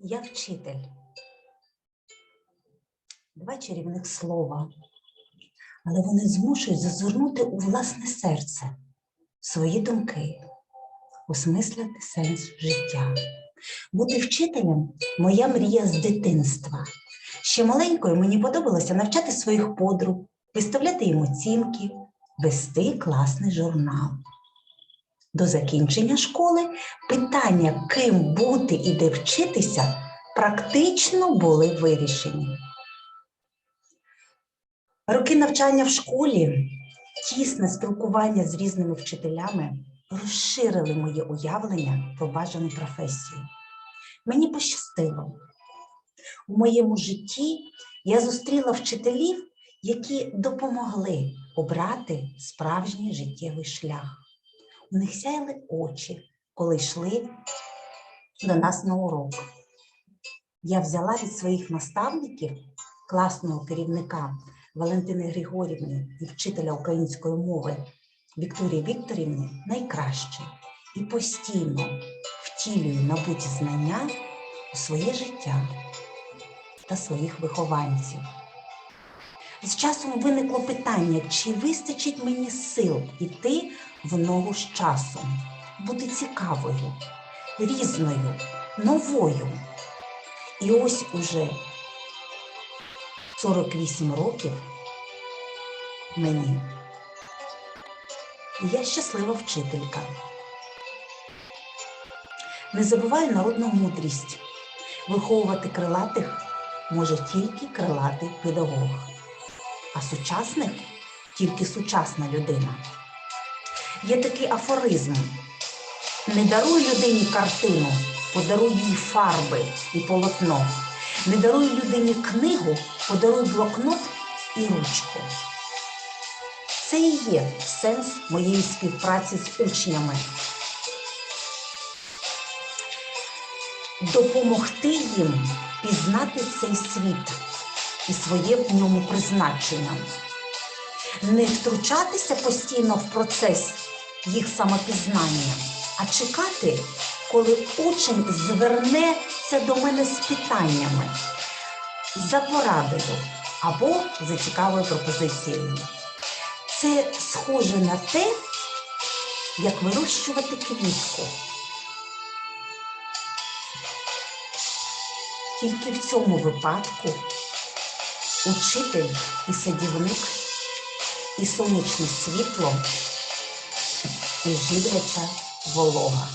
Я вчитель. Два чарівних слова, але вони змушують зазирнути у власне серце свої думки, осмислити сенс життя. Бути вчителем моя мрія з дитинства. Ще маленькою мені подобалося навчати своїх подруг, виставляти їм оцінки, вести класний журнал. До закінчення школи питання, ким бути і де вчитися, практично були вирішені. Роки навчання в школі, тісне спілкування з різними вчителями розширили моє уявлення про бажану професію. Мені пощастило. У моєму житті я зустріла вчителів, які допомогли обрати справжній життєвий шлях. У них сяяли очі, коли йшли до нас на урок. Я взяла від своїх наставників, класного керівника Валентини Григорівни і вчителя української мови Вікторії Вікторівни найкраще і постійно втілюю набуті знання у своє життя та своїх вихованців. З часом виникло питання, чи вистачить мені сил іти в ногу з часом, бути цікавою, різною, новою. І ось уже 48 років мені. Я щаслива вчителька. Не забуваю народну мудрість. Виховувати крилатих може тільки крилатий педагог, а сучасних тільки сучасна людина. Є такий афоризм: не даруй людині картину, подаруй їй фарби і полотно. Не даруй людині книгу, подаруй блокнот і ручку. Це і є сенс моєї співпраці з учнями. Допомогти їм пізнати цей світ і своє в ньому призначення. Не втручатися постійно в процес їх самопізнання, а чекати, коли учень звернеться до мене з питаннями, за порадою або за цікавою пропозицією. Це схоже на те, як вирощувати квітку. Тільки в цьому випадку учитель і садівник, і сонячне світло, і живляча волога.